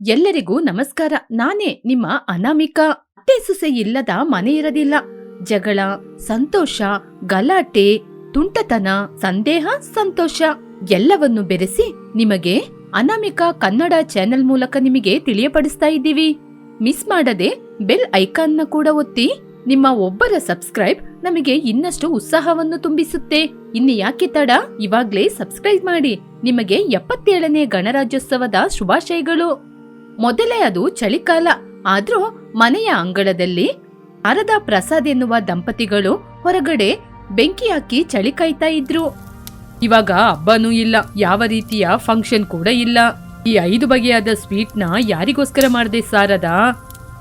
ಎಲ್ಲರಿಗೂ ನಮಸ್ಕಾರ. ನಾನೇ ನಿಮ್ಮ ಅನಾಮಿಕ. ಅತ್ತೆ ಸೊಸೆ ಇಲ್ಲದ ಮನೆ ಇರದಿಲ್ಲ. ಜಗಳ, ಸಂತೋಷ, ಗಲಾಟೆ, ತುಂಟತನ, ಸಂದೇಹ, ಸಂತೋಷ ಎಲ್ಲವನ್ನು ಬೆರೆಸಿ ನಿಮಗೆ ಅನಾಮಿಕ ಕನ್ನಡ ಚಾನೆಲ್ ಮೂಲಕ ನಿಮಗೆ ತಿಳಿಯಪಡಿಸ್ತಾ ಇದ್ದೀವಿ. ಮಿಸ್ ಮಾಡದೆ ಬೆಲ್ ಐಕಾನ್ನ ಕೂಡ ಒತ್ತಿ. ನಿಮ್ಮ ಒಬ್ಬರ ಸಬ್ಸ್ಕ್ರೈಬ್ ನಮಗೆ ಇನ್ನಷ್ಟು ಉತ್ಸಾಹವನ್ನು ತುಂಬಿಸುತ್ತೆ. ಇನ್ನು ಯಾಕೆ ತಡ? ಇವಾಗ್ಲೇ ಸಬ್ಸ್ಕ್ರೈಬ್ ಮಾಡಿ. ನಿಮಗೆ ಎಪ್ಪತ್ತೇಳನೇ ಗಣರಾಜ್ಯೋತ್ಸವದ ಶುಭಾಶಯಗಳು. ಮೊದಲೇ ಅದು ಚಳಿಕಾಲ, ಆದ್ರೂ ಮನೆಯ ಅಂಗಳದಲ್ಲಿ ಶಾರದಾ ಪ್ರಸಾದ್ ಎನ್ನುವ ದಂಪತಿಗಳು ಹೊರಗಡೆ ಬೆಂಕಿ ಹಾಕಿ ಚಳಿ ಕಾಯ್ತಾ ಇದ್ರು. ಇವಾಗ ಹಬ್ಬನೂ ಇಲ್ಲ, ಯಾವ ರೀತಿಯ ಫಂಕ್ಷನ್ ಕೂಡ ಇಲ್ಲ. ಈ ಐದು ಬಗೆಯಾದ ಸ್ವೀಟ್ನ ಯಾರಿಗೋಸ್ಕರ ಮಾಡಿದೆ ಸಾರದಾ?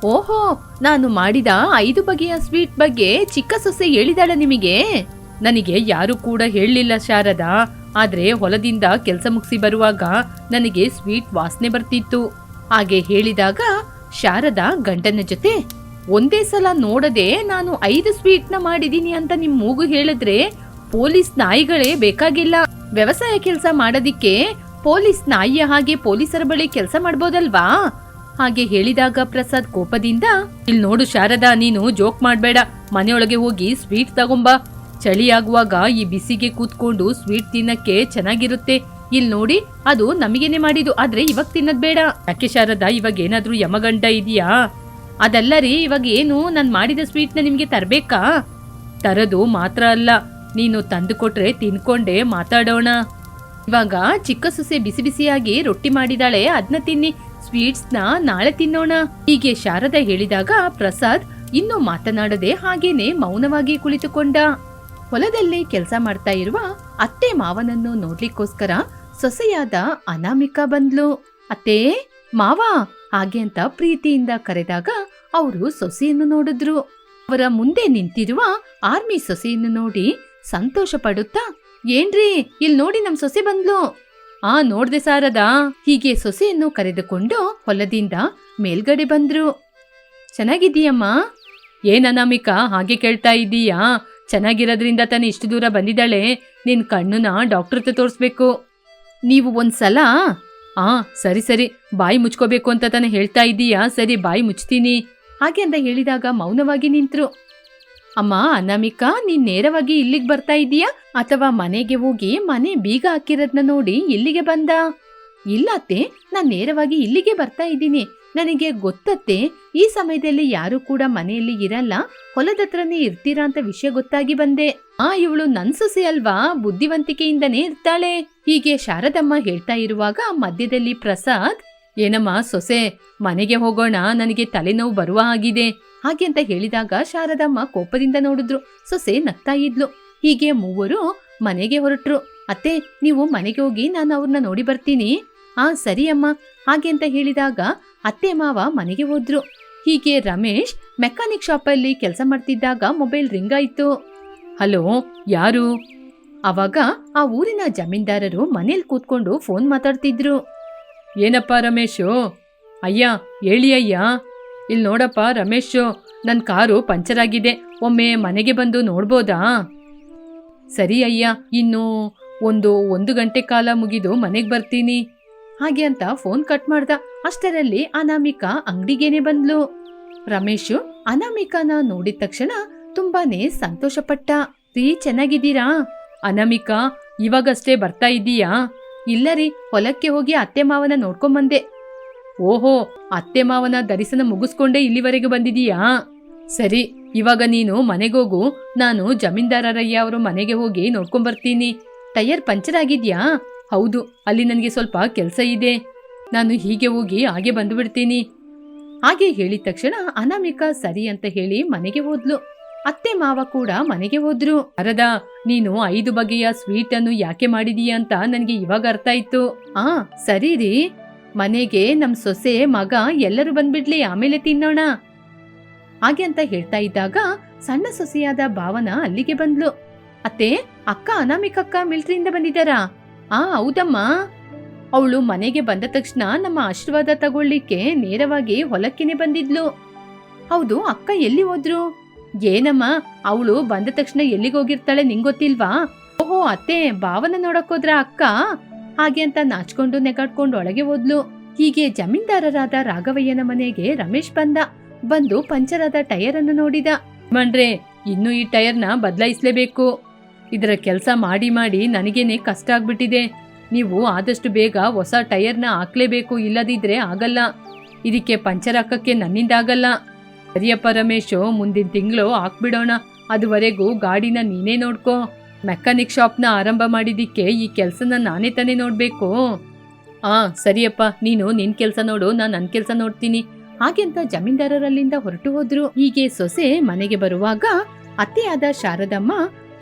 ಓಹೋ, ನಾನು ಮಾಡಿದ ಐದು ಬಗೆಯ ಸ್ವೀಟ್ ಬಗ್ಗೆ ಚಿಕ್ಕ ಸೊಸೆ ಹೇಳಿದಾಳ ನಿಮಗೆ? ನನಗೆ ಯಾರು ಕೂಡ ಹೇಳಲಿಲ್ಲ ಶಾರದಾ. ಆದ್ರೆ ಹೊಲದಿಂದ ಕೆಲಸ ಮುಗಿಸಿ ಬರುವಾಗ ನನಗೆ ಸ್ವೀಟ್ ವಾಸನೆ ಬರ್ತಿತ್ತು. ಹಾಗೆ ಹೇಳಿದಾಗ ಶಾರದಾ ಗಂಡನ ಜೊತೆ, ಒಂದೇ ಸಲ ನೋಡದೆ ನಾನು ಐದು ಸ್ವೀಟ್ನ ಮಾಡಿದೀನಿ ಅಂತ ನಿಮ್ ಮೂಗು ಹೇಳಿದ್ರೆ ಪೊಲೀಸ್ ನಾಯಿಗಳೇ ಬೇಕಾಗಿಲ್ಲ. ವ್ಯವಸಾಯ ಕೆಲಸ ಮಾಡೋದಿಕ್ಕೆ ಪೊಲೀಸ್ ನಾಯಿಯ ಹಾಗೆ ಪೊಲೀಸರ ಬಳಿ ಕೆಲಸ ಮಾಡ್ಬೋದಲ್ವಾ? ಹಾಗೆ ಹೇಳಿದಾಗ ಪ್ರಸಾದ್ ಕೋಪದಿಂದ ಇಲ್ಲಿ ನೋಡು ಶಾರದಾ, ನೀನು ಜೋಕ್ ಮಾಡ್ಬೇಡ. ಮನೆಯೊಳಗೆ ಹೋಗಿ ಸ್ವೀಟ್ ತಗೊಂಬಾ. ಚಳಿ ಆಗುವಾಗ ಈ ಬಿಸಿಗೆ ಕೂತ್ಕೊಂಡು ಸ್ವೀಟ್ ತಿನ್ನಕ್ಕೆ ಚೆನ್ನಾಗಿರುತ್ತೆ. ಇಲ್ ನೋಡಿ, ಅದು ನಮಗೇನೆ ಮಾಡಿದ್ದು. ಆದ್ರೆ ಇವಾಗ ತಿನ್ನದ್ ಬೇಡ. ಯಾಕೆ ಶಾರದಾ, ಇವಾಗ ಏನಾದ್ರೂ ಯಮಗಂಡ ಇದೆಯಾ? ಅದಲ್ಲ ರೀ, ಇವಾಗ ಏನು? ನಾನು ಮಾಡಿದ ಸ್ವೀಟ್ನ ನಿಮಗೆ ತರಬೇಕಾ? ತರದು ಮಾತ್ರ ಅಲ್ಲ. ನೀನು ತಂದು ಕೊಟ್ರೆ ತಿನ್ಕೊಂಡೆ ಮಾತಾಡೋಣ. ಇವಾಗ ಚಿಕ್ಕ ಸೊಸೆ ಬಿಸಿ ಬಿಸಿಯಾಗಿ ರೊಟ್ಟಿ ಮಾಡಿದಾಳೆ ಅದನ್ನ ತಿನ್ನಿ. ಸ್ವೀಟ್ಸ್ನ ನಾಳೆ ತಿನ್ನೋಣ. ಹೀಗೆ ಶಾರದ ಹೇಳಿದಾಗ ಪ್ರಸಾದ್ ಇನ್ನೂ ಮಾತನಾಡದೆ ಹಾಗೇನೆ ಮೌನವಾಗಿ ಕುಳಿತುಕೊಂಡ. ಹೊಲದಲ್ಲಿ ಕೆಲಸ ಮಾಡ್ತಾ ಇರುವ ಅತ್ತೆ ಮಾವನನ್ನು ನೋಡ್ಲಿಕ್ಕೋಸ್ಕರ ಸೊಸೆಯಾದ ಅನಾಮಿಕಾ ಬಂದ್ಲು. ಅತ್ತೇ, ಮಾವ, ಹಾಗೆ ಅಂತ ಪ್ರೀತಿಯಿಂದ ಕರೆದಾಗ ಅವರು ಸೊಸೆಯನ್ನು ನೋಡಿದ್ರು. ಅವರ ಮುಂದೆ ನಿಂತಿರುವ ಆರ್ಮಿ ಸೊಸೆಯನ್ನು ನೋಡಿ ಸಂತೋಷ ಪಡುತ್ತಾ, ಏನ್ರಿ ಇಲ್ಲಿ ನೋಡಿ ನಮ್ ಸೊಸೆ ಬಂದ್ಲು. ಆ, ನೋಡ್ದೆ ಸಾರದ. ಹೀಗೆ ಸೊಸೆಯನ್ನು ಕರೆದುಕೊಂಡು ಹೊಲದಿಂದ ಮೇಲ್ಗಡೆ ಬಂದ್ರು. ಚೆನ್ನಾಗಿದ್ದೀಯಮ್ಮ. ಏನ್ ಅನಾಮಿಕಾ, ಹಾಗೆ ಕೇಳ್ತಾ ಇದ್ದೀಯಾ? ಚೆನ್ನಾಗಿರೋದ್ರಿಂದ ತಾನೇ ಇಷ್ಟು ದೂರ ಬಂದಿದ್ದಾಳೆ. ನಿನ್ ಕಣ್ಣುನ ಡಾಕ್ಟರ್ ತೋರಿಸ್ಬೇಕು. ನೀವು ಒಂದ್ಸಲ, ಆ, ಸರಿ ಸರಿ, ಬಾಯಿ ಮುಚ್ಕೋಬೇಕು ಅಂತ ತಾನೇ ಹೇಳ್ತಾ ಇದ್ದೀಯಾ? ಸರಿ, ಬಾಯಿ ಮುಚ್ತೀನಿ. ಹಾಗೆ ಅಂತ ಹೇಳಿದಾಗ ಮೌನವಾಗಿ ನಿಂತರು. ಅಮ್ಮ, ಅನಾಮಿಕಾ, ನೀನ್ ನೇರವಾಗಿ ಇಲ್ಲಿಗೆ ಬರ್ತಾ ಇದೀಯಾ ಅಥವಾ ಮನೆಗೆ ಹೋಗಿ ಮನೆ ಬೀಗ ಹಾಕಿರೋದ್ನ ನೋಡಿ ಇಲ್ಲಿಗೆ ಬಂದ? ಇಲ್ಲತ್ತೆ ನಾನು ನೇರವಾಗಿ ಇಲ್ಲಿಗೆ ಬರ್ತಾ ಇದ್ದೀನಿ. ನನಗೆ ಗೊತ್ತತ್ತೆ, ಈ ಸಮಯದಲ್ಲಿ ಯಾರು ಕೂಡ ಮನೆಯಲ್ಲಿ ಇರಲ್ಲ. ಹೊಲದತ್ರನೇ ಇರ್ತೀರಾ ಅಂತ ವಿಷಯ ಗೊತ್ತಾಗಿ ಬಂದೆ. ಆ ಇವಳು ನನ್ ಸೊಸೆ ಅಲ್ವಾ? ಬುದ್ಧಿವಂತಿಕೆಯಿಂದನೇ ಇರ್ತಾಳೆ. ಹೀಗೆ ಶಾರದಮ್ಮ ಹೇಳ್ತಾ ಇರುವಾಗ ಮಧ್ಯದಲ್ಲಿ ಪ್ರಸಾದ್, ಏನಮ್ಮ ಸೊಸೆ, ಮನೆಗೆ ಹೋಗೋಣ, ನನಗೆ ತಲೆನೋವು ಬರುವ ಆಗಿದೆ ಹಾಗೆ ಅಂತ ಹೇಳಿದಾಗ ಶಾರದಮ್ಮ ಕೋಪದಿಂದ ನೋಡಿದ್ರು. ಸೊಸೆ ನಗ್ತಾ ಇದ್ಲು. ಹೀಗೆ ಮೂವರು ಮನೆಗೆ ಹೊರಟ್ರು. ಅತ್ತೆ, ನೀವು ಮನೆಗೆ ಹೋಗಿ ನಾನು ಅವ್ರನ್ನ ನೋಡಿ ಬರ್ತೀನಿ. ಆ ಸರಿ ಅಮ್ಮ ಹಾಗೆ ಅಂತ ಹೇಳಿದಾಗ ಅತ್ತೆ ಮಾವ ಮನೆಗೆ ಹೋದ್ರು. ಹೀಗೆ ರಮೇಶ್ ಮೆಕ್ಯಾನಿಕ್ ಶಾಪಲ್ಲಿ ಕೆಲಸ ಮಾಡ್ತಿದ್ದಾಗ ಮೊಬೈಲ್ ರಿಂಗ್ ಆಯ್ತು. ಹಲೋ, ಯಾರು? ಅವಾಗ ಆ ಊರಿನ ಜಮೀನ್ದಾರರು ಮನೇಲಿ ಕೂತ್ಕೊಂಡು ಫೋನ್ ಮಾತಾಡ್ತಿದ್ರು. ಏನಪ್ಪ ರಮೇಶು? ಅಯ್ಯ, ಹೇಳಿ ಅಯ್ಯ. ಇಲ್ಲಿ ನೋಡಪ್ಪ ರಮೇಶು ನನ್ನ ಕಾರು ಪಂಚರ್ ಆಗಿದೆ. ಒಮ್ಮೆ ಮನೆಗೆ ಬಂದು ನೋಡ್ಬೋದಾ? ಸರಿ ಅಯ್ಯ, ಇನ್ನು ಒಂದು ಒಂದು ಗಂಟೆ ಕಾಲ ಮುಗಿದು ಮನೆಗೆ ಬರ್ತೀನಿ. ಹಾಗೆ ಅಂತ ಫೋನ್ ಕಟ್ ಮಾಡ್ದ. ಅಷ್ಟರಲ್ಲಿ ಅನಾಮಿಕಾ ಅಂಗಡಿಗೇನೆ ಬಂದ್ಲು. ರಮೇಶು, ಅನಾಮಿಕಾನ ನೋಡಿದ ತಕ್ಷಣ ತುಂಬಾನೇ ಸಂತೋಷಪಟ್ಟ. ರೀ, ಚೆನ್ನಾಗಿದ್ದೀರಾ? ಅನಾಮಿಕಾ, ಇವಾಗಷ್ಟೇ ಬರ್ತಾ ಇದ್ದೀಯಾ? ಇಲ್ಲ ರೀ, ಹೊಲಕ್ಕೆ ಹೋಗಿ ಅತ್ತೆ ಮಾವನ ನೋಡ್ಕೊಂಬಂದೆ. ಓಹೋ, ಅತ್ತೆ ಮಾವನ ದರಿಸನ ಮುಗಿಸ್ಕೊಂಡೇ ಇಲ್ಲಿವರೆಗೆ ಬಂದಿದೀಯಾ ಸರಿ, ಇವಾಗ ನೀನು ಮನೆಗೋಗು. ನಾನು ಜಮೀನ್ದಾರರಯ್ಯ ಅವರು ಮನೆಗೆ ಹೋಗಿ ನೋಡ್ಕೊಂಬರ್ತೀನಿ. ಟೈರ್ ಪಂಚರ್ ಆಗಿದ್ಯಾ? ಹೌದು, ಅಲ್ಲಿ ನನಗೆ ಸ್ವಲ್ಪ ಕೆಲಸ ಇದೆ. ನಾನು ಹೀಗೆ ಹೋಗಿ ಹಾಗೆ ಬಂದುಬಿಡ್ತೀನಿ. ಹಾಗೆ ಹೇಳಿದ ತಕ್ಷಣ ಅನಾಮಿಕಾ ಸರಿ ಅಂತ ಹೇಳಿ ಮನೆಗೆ ಹೋದ್ಲು. ಅತ್ತೆ ಮಾವ ಕೂಡ ಮನೆಗೆ ಹೋದ್ರು. ಅರದ ನೀನು ಐದು ಬಗೆಯ ಸ್ವೀಟ್ ಅನ್ನು ಯಾಕೆ ಮಾಡಿದೀಯ ಅಂತ ನನಗೆ ಇವಾಗ ಅರ್ಥ ಆಯ್ತು ಆ, ಸರಿ ರೀ. ಮನೆಗೆ ನಮ್ ಸೊಸೆ, ಮಗ ಎಲ್ಲರೂ ಬಂದ್ಬಿಡ್ಲಿ, ಆಮೇಲೆ ತಿನ್ನೋಣ. ಹಾಗೆ ಅಂತ ಹೇಳ್ತಾ ಇದ್ದಾಗ ಸಣ್ಣ ಸೊಸೆಯಾದ ಭಾವನ ಅಲ್ಲಿಗೆ ಬಂದ್ಲು. ಅತ್ತೆ, ಅಕ್ಕ ಅನಾಮಿಕಕ್ಕ ಮಿಲ್ಟ್ರಿಯಿಂದ ಬಂದಿದ್ದಾರಾ? ಆ, ಹೌದಮ್ಮ. ಅವಳು ಮನೆಗೆ ಬಂದ ತಕ್ಷಣ ನಮ್ಮ ಆಶೀರ್ವಾದ ತಗೊಳ್ಳಿಕ್ಕೆ ನೇರವಾಗಿ ಹೊಲಕ್ಕೇನೆ ಬಂದಿದ್ಲು. ಹೌದು, ಅಕ್ಕ ಎಲ್ಲಿ ಹೋದ್ರು? ಏನಮ್ಮ, ಅವಳು ಬಂದ ತಕ್ಷಣ ಎಲ್ಲಿಗೆ ಹೋಗಿರ್ತಾಳೆ ನಿಂಗೊತ್ತಿಲ್ವಾ? ಓಹೋ, ಅತ್ತೆ, ಭಾವನ ನೋಡಕ್ಕೋದ್ರ ಅಕ್ಕ? ಹಾಗೆ ಅಂತ ನಾಚ್ಕೊಂಡು ನೆಗಾಡ್ಕೊಂಡು ಒಳಗೆ ಹೋದ್ಲು. ಹೀಗೆ ಜಮೀನ್ದಾರರಾದ ರಾಘವಯ್ಯನ ಮನೆಗೆ ರಮೇಶ್ ಬಂದ. ಬಂದು ಪಂಚರಾದ ಟೈರ್ ಅನ್ನು ನೋಡಿದ. ಮಂಡ್ರೆ ಇನ್ನು ಈ ಟೈರ್ನ ಬದಲಾಯಿಸಲೇಬೇಕು. ಇದರ ಕೆಲಸ ಮಾಡಿ ಮಾಡಿ ನನಗೇನೆ ಕಷ್ಟ ಆಗ್ಬಿಟ್ಟಿದೆ. ನೀವು ಆದಷ್ಟು ಬೇಗ ಹೊಸ ಟೈರ್ನ ಹಾಕ್ಲೇಬೇಕು ಇಲ್ಲದಿದ್ರೆ ಆಗಲ್ಲ. ಇದಕ್ಕೆ ಪಂಚರ್ ಹಾಕಕ್ಕೆ ನನ್ನಿಂದ ಆಗಲ್ಲ. ಸರಿಯಪ್ಪ ರಮೇಶು ಮುಂದಿನ ತಿಂಗಳು ಹಾಕ್ಬಿಡೋಣ. ಅದುವರೆಗೂ ಗಾಡಿನ ನೀನೇ ನೋಡ್ಕೋ. ಮೆಕ್ಯಾನಿಕ್ ಶಾಪ್ನ ಆರಂಭ ಮಾಡಿದ್ದಕ್ಕೆ ಈ ಕೆಲಸನ ನಾನೇ ತಾನೇ ನೋಡಬೇಕು. ಆ, ಸರಿಯಪ್ಪ, ನೀನು ನಿನ್ ಕೆಲಸ ನೋಡು, ನಾನು ನನ್ನ ಕೆಲಸ ನೋಡ್ತೀನಿ. ಹಾಗೆಂತ ಜಮೀನ್ದಾರರಲ್ಲಿಂದ ಹೊರಟು ಹೋದ್ರು. ಹೀಗೆ ಸೊಸೆ ಮನೆಗೆ ಬರುವಾಗ ಅತ್ತೆಯಾದ ಶಾರದಮ್ಮ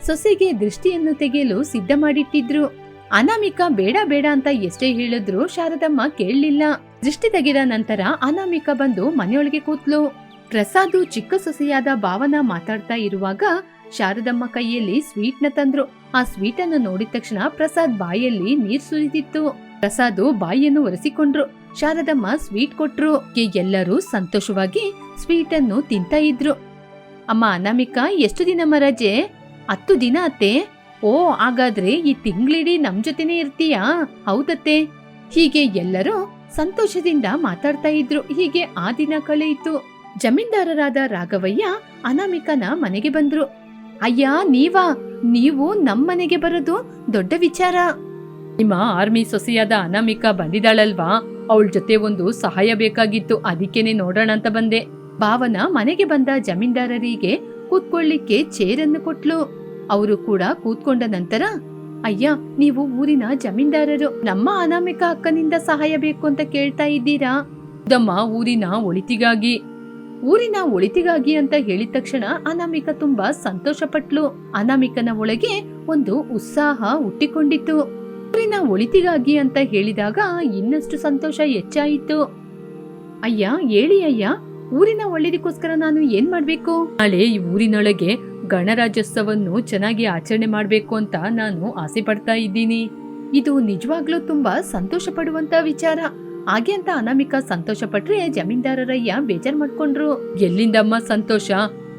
ಸೊಸೆಗೆ ದೃಷ್ಟಿಯನ್ನು ತೆಗೆಯಲು ಸಿದ್ಧ ಮಾಡಿಟ್ಟಿದ್ರು. ಅನಾಮಿಕ ಬೇಡ ಬೇಡ ಅಂತ ಎಷ್ಟೇ ಹೇಳಿದ್ರು ಶಾರದಮ್ಮ ಕೇಳಲಿಲ್ಲ. ದೃಷ್ಟಿ ತೆಗೆದ ನಂತರ ಅನಾಮಿಕ ಬಂದು ಮನೆಯೊಳಗೆ ಕೂತ್ಲು. ಪ್ರಸಾದು ಚಿಕ್ಕ ಸೊಸೆಯಾದ ಭಾವನ ಮಾತಾಡ್ತಾ ಇರುವಾಗ ಶಾರದಮ್ಮ ಕೈಯಲ್ಲಿ ಸ್ವೀಟ್ನ ತಂದ್ರು. ಆ ಸ್ವೀಟ್ ಅನ್ನು ನೋಡಿದ ತಕ್ಷಣ ಪ್ರಸಾದ್ ಬಾಯಲ್ಲಿ ನೀರ್ ಸುರಿದಿತ್ತು. ಪ್ರಸಾದು ಬಾಯಿಯನ್ನು ಒರೆಸಿಕೊಂಡ್ರು. ಶಾರದಮ್ಮ ಸ್ವೀಟ್ ಕೊಟ್ರು. ಎಲ್ಲರೂ ಸಂತೋಷವಾಗಿ ಸ್ವೀಟ್ ಅನ್ನು ತಿಂತಾ ಇದ್ರು. ಅಮ್ಮ ಅನಾಮಿಕಾ, ಎಷ್ಟು ದಿನಮ್ಮ ರಜೆ? ಹತ್ತು ದಿನ ಅತ್ತೆ? ಓ, ಹಾಗಾದ್ರೆ ಈ ತಿಂಗಳಿಡೀ ನಮ್ ಜೊತೆನೆ ಇರ್ತೀಯಾ? ಹೌದತ್ತೆ. ಹೀಗೆ ಎಲ್ಲರೂ ಸಂತೋಷದಿಂದ ಮಾತಾಡ್ತಾ ಇದ್ರು. ಹೀಗೆ ಆ ದಿನ ಕಳೆಯಿತು. ಜಮೀನ್ದಾರರಾದ ರಾಘವಯ್ಯ ಅನಾಮಿಕನ ಮನೆಗೆ ಬಂದ್ರು. ಅಯ್ಯ, ನೀವಾ? ನೀವು ನಮ್ಮನೆಗೆ ಬರೋದು ದೊಡ್ಡ ವಿಚಾರ. ನಿಮ್ಮ ಆರ್ಮಿ ಸೊಸೆಯಾದ ಅನಾಮಿಕ ಬಂದಿದ್ದಾಳಲ್ವಾ? ಅವಳ ಜೊತೆ ಒಂದು ಸಹಾಯ ಬೇಕಾಗಿತ್ತು. ಅದಕ್ಕೇನೆ ನೋಡೋಣ ಅಂತ ಬಂದೆ. ಭಾವನ ಮನೆಗೆ ಬಂದ ಜಮೀನ್ದಾರರಿಗೆ ಕೂತ್ಕೊಳ್ಳಿಕ್ಕೆ ಚೇರನ್ನು ಕೊಟ್ಲು. ಅವರು ಕೂಡ ಕೂತ್ಕೊಂಡ ನಂತರ, ಅಯ್ಯ, ನೀವು ಊರಿನ ಜಮೀನ್ದಾರರು. ನಮ್ಮ ಅನಾಮಿಕ ಅಕ್ಕನಿಂದ ಸಹಾಯ ಬೇಕು ಅಂತ ಕೇಳ್ತಾ ಇದ್ದೀರಾ? ದಮ್ಮ, ಊರಿನ ಒಳಿತಿಗಾಗಿ. ಊರಿನ ಒಳಿತಿಗಾಗಿ ಅಂತ ಹೇಳಿದ ತಕ್ಷಣ ಅನಾಮಿಕ ತುಂಬಾ ಸಂತೋಷ ಪಟ್ಲು ಅನಾಮಿಕನ ಒಳಗೆ ಒಂದು ಉತ್ಸಾಹ ಹುಟ್ಟಿಕೊಂಡಿತು ಊರಿನ ಒಳಿತಿಗಾಗಿ ಅಂತ ಹೇಳಿದಾಗ ಇನ್ನಷ್ಟು ಸಂತೋಷ ಹೆಚ್ಚಾಯಿತು. ಅಯ್ಯ, ಹೇಳಿ ಅಯ್ಯ. ಊರಿನ ಒಳ್ಳೇದಕ್ಕೋಸ್ಕರ ನಾನು ಏನ್ ಮಾಡ್ಬೇಕು? ನಾಳೆ ಈ ಊರಿನೊಳಗೆ ಗಣರಾಜ್ಯೋತ್ಸವನ್ನು ಚೆನ್ನಾಗಿ ಆಚರಣೆ ಮಾಡ್ಬೇಕು ಅಂತ ನಾನು ಆಸೆ ಪಡ್ತಾ ಇದ್ದೀನಿ. ಇದು ನಿಜವಾಗ್ಲೂ ತುಂಬಾ ಸಂತೋಷ ಪಡುವಂತ ವಿಚಾರ. ಹಾಗೆ ಅಂತ ಅನಾಮಿಕ ಸಂತೋಷ ಪಟ್ರೆ ಜಮೀನ್ದಾರರಯ್ಯ ಬೇಜಾರ್ ಮಾಡ್ಕೊಂಡ್ರು. ಎಲ್ಲಿಂದಮ್ಮ ಸಂತೋಷ?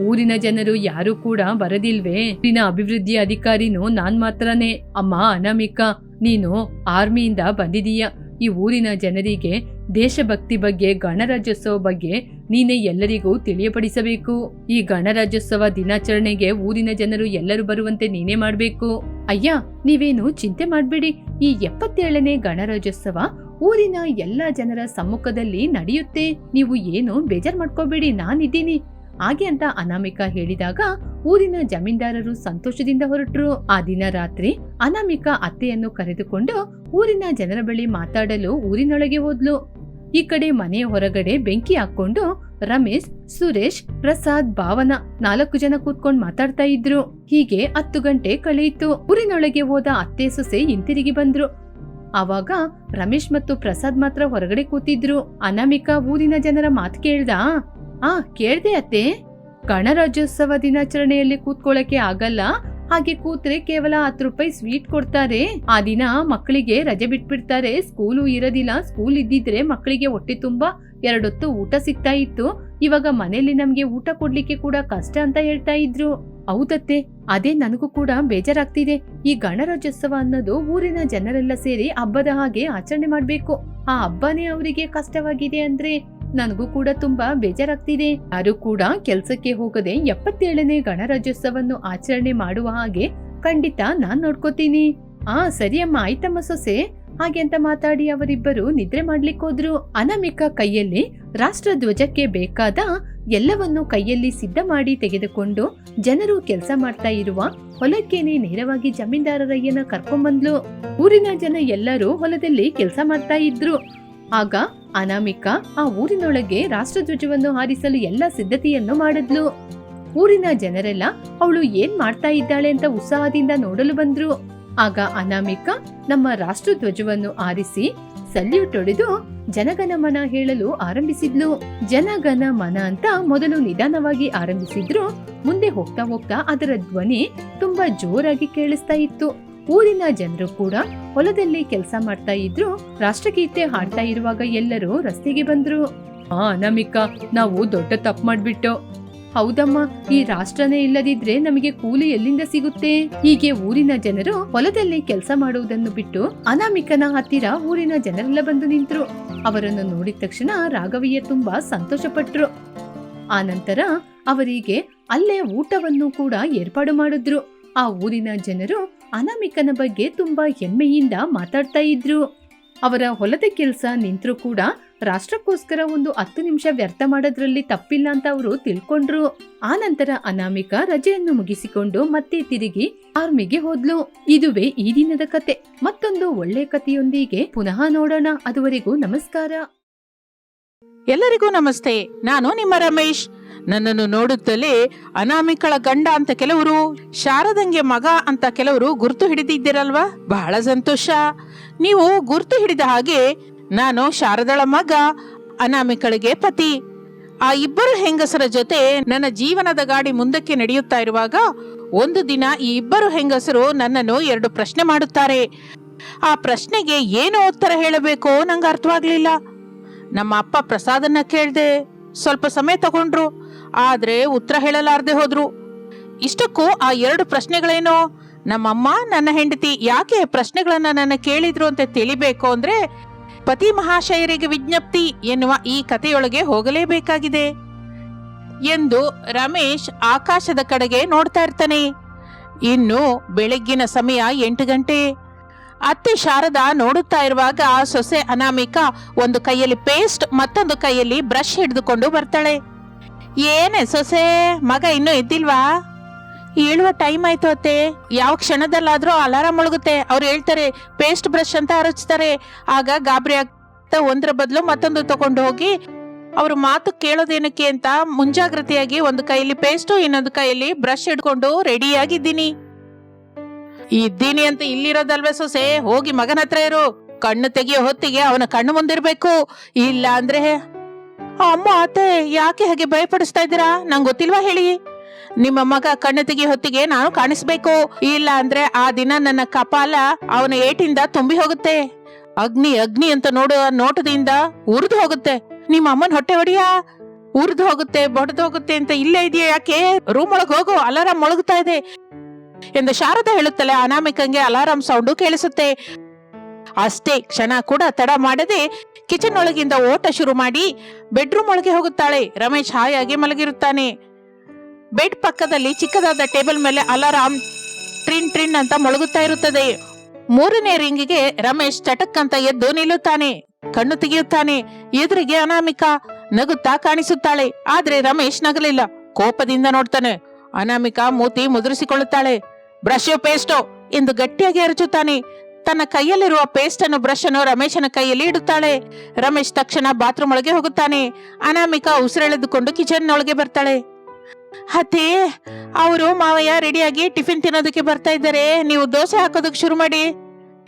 ಊರಿನ ಜನರು ಯಾರು ಕೂಡ ಬರದಿಲ್ವೇ? ಊರಿನ ಅಭಿವೃದ್ಧಿ ಅಧಿಕಾರಿನೂ ನಾನ್ ಮಾತ್ರನೇ. ಅಮ್ಮ ಅನಾಮಿಕಾ, ನೀನು ಆರ್ಮಿಯಿಂದ ಬಂದಿದೀಯ. ಈ ಊರಿನ ಜನರಿಗೆ ದೇಶಭಕ್ತಿ ಬಗ್ಗೆ, ಗಣರಾಜ್ಯೋತ್ಸವ ಬಗ್ಗೆ ನೀನೇ ಎಲ್ಲರಿಗೂ ತಿಳಿಯಪಡಿಸಬೇಕು. ಈ ಗಣರಾಜ್ಯೋತ್ಸವ ದಿನಾಚರಣೆಗೆ ಊರಿನ ಜನರು ಎಲ್ಲರೂ ಬರುವಂತೆ ನೀನೇ ಮಾಡ್ಬೇಕು. ಅಯ್ಯ, ನೀವೇನು ಚಿಂತೆ ಮಾಡ್ಬೇಡಿ. ಈ ಎಪ್ಪತ್ತೇಳನೇ ಗಣರಾಜ್ಯೋತ್ಸವ ಊರಿನ ಎಲ್ಲ ಜನರ ಸಮ್ಮುಖದಲ್ಲಿ ನಡೆಯುತ್ತೆ. ನೀವು ಏನು ಬೇಜಾರ್ ಮಾಡ್ಕೋಬೇಡಿ. ನಾನಿದ್ದೀನಿ. ಹಾಗೆ ಅಂತ ಅನಾಮಿಕಾ ಹೇಳಿದಾಗ ಊರಿನ ಜಮೀನ್ದಾರರು ಸಂತೋಷದಿಂದ ಹೊರಟರು. ಆ ದಿನ ರಾತ್ರಿ ಅನಾಮಿಕಾ ಅತ್ತೆಯನ್ನು ಕರೆದುಕೊಂಡು ಊರಿನ ಜನರ ಬಳಿ ಮಾತಾಡಲು ಊರಿನೊಳಗೆ ಹೋದ್ಲು. ಈ ಕಡೆ ಮನೆಯ ಹೊರಗಡೆ ಬೆಂಕಿ ಹಾಕೊಂಡು ರಮೇಶ್, ಸುರೇಶ್, ಪ್ರಸಾದ್, ಭಾವನ ನಾಲ್ಕು ಜನ ಕೂತ್ಕೊಂಡು ಮಾತಾಡ್ತಾ ಇದ್ರು. ಹೀಗೆ ಹತ್ತು ಗಂಟೆ ಕಳೆಯಿತು. ಊರಿನೊಳಗೆ ಹೋದ ಅತ್ತೆ ಸೊಸೆ ಹಿಂತಿರುಗಿ ಬಂದ್ರು. ಆವಾಗ ರಮೇಶ್ ಮತ್ತು ಪ್ರಸಾದ್ ಮಾತ್ರ ಹೊರಗಡೆ ಕೂತಿದ್ರು. ಅನಾಮಿಕಾ ಊರಿನ ಜನರ ಮಾತು ಕೇಳ್ದ ಆ, ಕೇಳ್ದೆ ಅತ್ತೆ. ಗಣರಾಜ್ಯೋತ್ಸವ ದಿನಾಚರಣೆಯಲ್ಲಿ ಕೂತ್ಕೊಳ್ಳಕ್ಕೆ ಆಗಲ್ಲ. ಹಾಗೆ ಕೂತ್ರೆ ಕೇವಲ ಹತ್ತು ರೂಪಾಯಿ ಸ್ವೀಟ್ ಕೊಡ್ತಾರೆ. ಆ ದಿನ ಮಕ್ಕಳಿಗೆ ರಜೆ ಬಿಟ್ಬಿಡ್ತಾರೆ. ಸ್ಕೂಲು ಇರೋದಿಲ್ಲ. ಸ್ಕೂಲ್ ಇದ್ದಿದ್ರೆ ಮಕ್ಕಳಿಗೆ ಹೊಟ್ಟೆ ತುಂಬಾ ಎರಡೊತ್ತು ಊಟ ಸಿಗ್ತಾ ಇತ್ತು. ಇವಾಗ ಮನೆಯಲ್ಲಿ ನಮ್ಗೆ ಊಟ ಕೊಡ್ಲಿಕ್ಕೆ ಕೂಡ ಕಷ್ಟ ಅಂತ ಹೇಳ್ತಾ ಇದ್ರು. ಹೌದತ್ತೆ. ಅದೇ ನನಗೂ ಕೂಡ ಬೇಜಾರಾಗ್ತಿದೆ. ಈ ಗಣರಾಜ್ಯೋತ್ಸವ ಅನ್ನೋದು ಊರಿನ ಜನರೆಲ್ಲ ಸೇರಿ ಹಬ್ಬದ ಹಾಗೆ ಆಚರಣೆ ಮಾಡ್ಬೇಕು. ಆ ಹಬ್ಬನೇ ಅವರಿಗೆ ಕಷ್ಟವಾಗಿದೆ ಅಂದ್ರೆ ನನಗೂ ಕೂಡ ತುಂಬಾ ಬೇಜಾರಾಗ್ತಿದೆ. ಯಾರು ಕೂಡ ಕೆಲಸಕ್ಕೆ ಹೋಗದೆ ಎಪ್ಪತ್ತೇಳನೇ ಗಣರಾಜ್ಯೋತ್ಸವವನ್ನು ಆಚರಣೆ ಮಾಡುವ ಹಾಗೆ ಖಂಡಿತ ನಾನ್ ನೋಡ್ಕೋತೀನಿ. ಆ, ಸರಿಯಮ್ಮ, ಆಯ್ತಮ್ಮ ಸೊಸೆ. ಹಾಗೆ ಅಂತ ಮಾತಾಡಿ ಅವರಿಬ್ಬರು ನಿದ್ರೆ ಮಾಡ್ಲಿಕ್ಕೆ ಹೋದ್ರು. ಅನಾಮಿಕ ಕೈಯಲ್ಲಿ ರಾಷ್ಟ್ರ ಧ್ವಜಕ್ಕೆ ಬೇಕಾದ ಎಲ್ಲವನ್ನು ಕೈಯಲ್ಲಿ ಸಿದ್ಧ ಮಾಡಿ ತೆಗೆದುಕೊಂಡು ಜನರು ಕೆಲಸ ಮಾಡ್ತಾ ಇರುವ ಹೊಲಕ್ಕೇನೆ ನೇರವಾಗಿ ಜಮೀನ್ದಾರರಯ್ಯನ ಕರ್ಕೊಂಡ್ಬಂದ್ಲು ಊರಿನ ಜನ ಎಲ್ಲರೂ ಹೊಲದಲ್ಲಿ ಕೆಲಸ ಮಾಡ್ತಾ ಇದ್ರು. ಆಗ ಅನಾಮಿಕಾ ಆ ಊರಿನೊಳಗೆ ರಾಷ್ಟ್ರಧ್ವಜವನ್ನು ಹಾರಿಸಲು ಎಲ್ಲ ಸಿದ್ಧತೆಯನ್ನು ಮಾಡಿದ್ಲು. ಊರಿನ ಜನರೆಲ್ಲ, ಅವಳು ಏನ್ ಮಾಡ್ತಾ ಇದ್ದಾಳೆ ಅಂತ ಉತ್ಸಾಹದಿಂದ ನೋಡಲು ಬಂದ್ರು. ಆಗ ಅನಾಮಿಕ ನಮ್ಮ ರಾಷ್ಟ್ರಧ್ವಜವನ್ನು ಆರಿಸಿ ಸಲ್ಯೂಟ್ ಹೊಡೆದು ಜನಗಣಮನ ಹೇಳಲು ಆರಂಭಿಸಿದ್ಲು. ಜನಗನ ಮನ ಅಂತ ಮೊದಲು ನಿಧಾನವಾಗಿ ಆರಂಭಿಸಿದ್ರು. ಮುಂದೆ ಹೋಗ್ತಾ ಹೋಗ್ತಾ ಅದರ ಧ್ವನಿ ತುಂಬಾ ಜೋರಾಗಿ ಕೇಳಿಸ್ತಾ ಇತ್ತು. ಊರಿನ ಜನರು ಕೂಡ ಹೊಲದಲ್ಲಿ ಕೆಲಸ ಮಾಡ್ತಾ ಇದ್ರು, ರಾಷ್ಟ್ರಗೀತೆ ಹಾಡ್ತಾ ಇರುವಾಗ ಎಲ್ಲರೂ ರಸ್ತೆಗೆ ಬಂದ್ರು. ಆ ನಾವು ದೊಡ್ಡ ತಪ್ಪು ಮಾಡ್ಬಿಟ್ಟು. ಹೌದಮ್ಮ, ಈ ರಾಷ್ಟ್ರನೇ ಇಲ್ಲದಿದ್ರೆ ನಮಗೆ ಕೂಲಿ ಎಲ್ಲಿಂದ ಸಿಗುತ್ತೆ? ಹೀಗೆ ಊರಿನ ಜನರು ಹೊಲದಲ್ಲಿ ಕೆಲಸ ಮಾಡುವುದನ್ನು ಬಿಟ್ಟು ಅನಾಮಿಕನ ಹತ್ತಿರ ಊರಿನ ಜನರೆಲ್ಲ ಬಂದು ನಿಂತರು. ಅವರನ್ನು ನೋಡಿದ ತಕ್ಷಣ ರಾಘವಯ್ಯ ತುಂಬಾ ಸಂತೋಷಪಟ್ರು. ಆ ನಂತರ ಅವರಿಗೆ ಅಲ್ಲೇ ಊಟವನ್ನು ಕೂಡ ಏರ್ಪಾಡು ಮಾಡಿದ್ರು. ಆ ಊರಿನ ಜನರು ಅನಾಮಿಕನ ಬಗ್ಗೆ ತುಂಬಾ ಹೆಮ್ಮೆಯಿಂದ ಮಾತಾಡ್ತಾ ಇದ್ರು. ಅವರ ಹೊಲದ ಕೆಲಸ ನಿಂತರೂ ಕೂಡ ರಾಷ್ಟ್ರಕ್ಕೋಸ್ಕರ ಒಂದು ಹತ್ತು ನಿಮಿಷ ವ್ಯರ್ಥ ಮಾಡೋದ್ರಲ್ಲಿ ತಪ್ಪಿಲ್ಲ ಅಂತ ಅವರು ತಿಳ್ಕೊಂಡ್ರು. ಆ ನಂತರ ಅನಾಮಿಕ ರಜೆಯನ್ನು ಮುಗಿಸಿಕೊಂಡು ಮತ್ತೆ ತಿರುಗಿ ಆರ್ಮಿಗೆ ಹೋದ್ಲು. ಇದುವೇ ಈ ದಿನದ ಕತೆ. ಮತ್ತೊಂದು ಒಳ್ಳೆ ಕಥೆಯೊಂದಿಗೆ ಪುನಃ ನೋಡೋಣ. ಅದುವರೆಗೂ ನಮಸ್ಕಾರ. ಎಲ್ಲರಿಗೂ ನಮಸ್ತೆ. ನಾನು ನಿಮ್ಮ ರಮೇಶ್. ನನ್ನನ್ನು ನೋಡುತ್ತಲೇ ಅನಾಮಿಕಳ ಗಂಡ ಅಂತ ಕೆಲವರು, ಶಾರದಂಗೆ ಮಗ ಅಂತ ಕೆಲವರು ಗುರ್ತು ಹಿಡಿದಿದ್ದೀರಲ್ವಾ? ಬಹಳ ಸಂತೋಷ. ನೀವು ಗುರ್ತು ಹಿಡಿದ ಹಾಗೆ ನಾನು ಶಾರದಳ ಮಗ, ಅನಾಮಿಕಳಿಗೆ ಪತಿ. ಆ ಇಬ್ಬರು ಹೆಂಗಸರ ಜೊತೆ ನನ್ನ ಜೀವನದ ಗಾಡಿ ಮುಂದಕ್ಕೆ ನಡೆಯುತ್ತಾ ಇರುವಾಗ ಒಂದು ದಿನ ಈ ಇಬ್ಬರು ಹೆಂಗಸರು ನನ್ನನ್ನು ಎರಡು ಪ್ರಶ್ನೆ ಮಾಡುತ್ತಾರೆ. ಆ ಪ್ರಶ್ನೆಗೆ ಏನು ಉತ್ತರ ಹೇಳಬೇಕು? ನಂಗೆ ಅರ್ಥವಾಗ್ಲಿಲ್ಲ. ನಮ್ಮ ಅಪ್ಪ ಪ್ರಸಾದನ್ನ ಕೇಳ್ದೆ ಸ್ವಲ್ಪ ಸಮಯ ತಗೊಂಡ್ರು. ಆದ್ರೆ ಉತ್ತರ ಹೇಳಲಾರ್ದೆ ಹೋದ್ರು. ಇಷ್ಟಕ್ಕೂ ಆ ಎರಡು ಪ್ರಶ್ನೆಗಳೇನೋ? ನಮ್ಮಮ್ಮ, ನನ್ನ ಹೆಂಡತಿ ಯಾಕೆ ಪ್ರಶ್ನೆಗಳನ್ನ ನನ್ನ ಕೇಳಿದ್ರು ಅಂತ ತಿಳಿಬೇಕು ಅಂದ್ರೆ ಪತಿ ಮಹಾಶಯರಿಗೆ ವಿಜ್ಞಪ್ತಿ ಎನ್ನುವ ಈ ಕಥೆಯೊಳಗೆ ಹೋಗಲೇಬೇಕಾಗಿದೆ ಎಂದು ರಮೇಶ್ ಆಕಾಶದ ಕಡೆಗೆ ನೋಡ್ತಾ ಇರ್ತಾನೆ. ಇನ್ನು ಬೆಳಗ್ಗಿನ ಸಮಯ ಎಂಟು ಗಂಟೆ. ಅತ್ತೆ ಶಾರದಾ ನೋಡುತ್ತಾ ಇರುವಾಗ ಸೊಸೆ ಅನಾಮಿಕ ಒಂದು ಕೈಯಲ್ಲಿ ಪೇಸ್ಟ್ ಮತ್ತೊಂದು ಕೈಯಲ್ಲಿ ಬ್ರಷ್ ಹಿಡಿದುಕೊಂಡು ಬರ್ತಾಳೆ. ಏನೇ ಸೊಸೆ, ಮಗ ಇನ್ನೂ ಇದ್ದಿಲ್ವಾ? ಹೇಳುವ ಟೈಮ್ ಆಯ್ತು ಅತ್ತೆ. ಯಾವ ಕ್ಷಣದಲ್ಲಾದ್ರೂ ಅಲಾರಾಮ್ ಮೊಳಗುತ್ತೆ. ಅವ್ರು ಹೇಳ್ತಾರೆ ಪೇಸ್ಟ್ ಬ್ರಷ್ ಅಂತ ಹರಚ್ತಾರೆ ಆಗ ಗಾಬರಿ ಆಗ್ತಾ ಒಂದ್ರ ಬದಲು ಮತ್ತೊಂದು ತಗೊಂಡು ಹೋಗಿ, ಅವ್ರ ಮಾತು ಕೇಳೋದೇನಕ್ಕೆ ಅಂತ ಮುಂಜಾಗ್ರತೆಯಾಗಿ ಒಂದು ಕೈಯಲ್ಲಿ ಪೇಸ್ಟು ಇನ್ನೊಂದು ಕೈಯಲ್ಲಿ ಬ್ರಷ್ ಹಿಡ್ಕೊಂಡು ರೆಡಿಯಾಗಿದ್ದೀನಿ ಇದ್ದೀನಿ ಅಂತ ಇಲ್ಲಿರೋದಲ್ವೇ ಸೊಸೆ? ಹೋಗಿ ಮಗನ ಹತ್ರ ಇರು. ಕಣ್ಣು ತೆಗಿಯೋ ಹೊತ್ತಿಗೆ ಅವನ ಕಣ್ಣು ಮುಂದಿರ್ಬೇಕು. ಇಲ್ಲ ಅಂದ್ರೆ ಅಮ್ಮ, ಅತ್ತೆ, ಯಾಕೆ ಹಾಗೆ ಭಯಪಡಿಸ್ತಾ ಇದ್ದೀರಾ? ನಂಗೆ ಗೊತ್ತಿಲ್ವಾ ಹೇಳಿ. ನಿಮ್ಮ ಮಗ ಕಣ್ಣು ತೆಗಿ ಹೊತ್ತಿಗೆ ನಾನು ಕಾಣಿಸ್ಬೇಕು. ಇಲ್ಲ ಅಂದ್ರೆ ಆ ದಿನ ನನ್ನ ಕಪಾಲ ಅವನ ಏಟಿಂದ ತುಂಬಿ ಹೋಗುತ್ತೆ. ಅಗ್ನಿ ಅಗ್ನಿ ಅಂತ ನೋಡುವ ನೋಟದಿಂದ ಉರಿದು ಹೋಗುತ್ತೆ. ನಿಮ್ಮ ಅಮ್ಮನ ಹೊಟ್ಟೆ ಹೊಡಿಯಾ? ಉರಿದು ಹೋಗುತ್ತೆ, ಬಡ್ದು ಹೋಗುತ್ತೆ ಅಂತ ಇಲ್ಲೇ ಇದೆಯಾ ಯಾಕೆ? ರೂಮ್ ಒಳಗೆ ಹೋಗು, ಅಲಾರಾಮ್ ಮೊಳಗುತ್ತಾ ಇದೆ. ಎಂದು ಶಾರದಾ ಹೇಳುತ್ತಲೇ ಅನಾಮಿಕಂಗೆ ಅಲಾರಾಮ್ ಸೌಂಡು ಕೇಳಿಸುತ್ತೆ. ಅಷ್ಟೇ ಕ್ಷಣ ಕೂಡ ತಡ ಮಾಡದೆ ಕಿಚನ್ ಒಳಗಿಂದ ಓಟ ಶುರು ಮಾಡಿ ಬೆಡ್ರೂಮ್ ಒಳಗೆ ಹೋಗುತ್ತಾಳೆ. ರಮೇಶ್ ಹಾಯಾಗಿ ಮಲಗಿರುತ್ತಾನೆ. ಬೆಡ್ ಪಕ್ಕದಲ್ಲಿ ಚಿಕ್ಕದಾದ ಟೇಬಲ್ ಮೇಲೆ ಅಲಾರಾಮ್ ಟ್ರಿನ್ ಟ್ರಿನ್ ಅಂತ ಮೊಳಗುತ್ತಾ ಇರುತ್ತದೆ. ಮೂರನೇ ರಿಂಗಿಗೆ ರಮೇಶ್ ಚಟಕ್ ಅಂತ ಎದ್ದು ನಿಲ್ಲುತ್ತಾನೆ. ಕಣ್ಣು ತೆಗೆಯುತ್ತಾನೆ. ಎದುರಿಗೆ ಅನಾಮಿಕಾ ನಗುತ್ತಾ ಕಾಣಿಸುತ್ತಾಳೆ. ಆದ್ರೆ ರಮೇಶ್ ನಗಲಿಲ್ಲ. ಕೋಪದಿಂದ ನೋಡ್ತಾನೆ. ಅನಾಮಿಕಾ ಮೂತಿ ಮುದುರಿಸಿಕೊಳ್ಳುತ್ತಾಳೆ. ಬ್ರಷ್ ಪೇಸ್ಟೋ ಎಂದು ಗಟ್ಟಿಯಾಗಿ ಅರಚುತ್ತಾನೆ. ತನ್ನ ಕೈಯಲ್ಲಿರುವ ಪೇಸ್ಟ್ ಅನ್ನು ಬ್ರಷ್ ಅನ್ನು ರಮೇಶನ ಕೈಯಲ್ಲಿ ಇಡುತ್ತಾಳೆ. ರಮೇಶ್ ತಕ್ಷಣ ಬಾತ್ರೂಮ್ ಒಳಗೆ ಹೋಗುತ್ತಾನೆ. ಅನಾಮಿಕಾ ಉಸಿರೆಳೆದುಕೊಂಡು ಕಿಚನ್ ಒಳಗೆ ಬರ್ತಾಳೆ. ಅತ್ತೆ, ಅವರು ಮಾವಯ್ಯ ರೆಡಿಯಾಗಿ ಟಿಫಿನ್ ತಿನ್ನೋದಕ್ಕೆ ಬರ್ತಾ ಇದ್ದಾರೆ. ನೀವು ದೋಸೆ ಹಾಕೋದಕ್ಕೆ ಶುರು ಮಾಡಿ.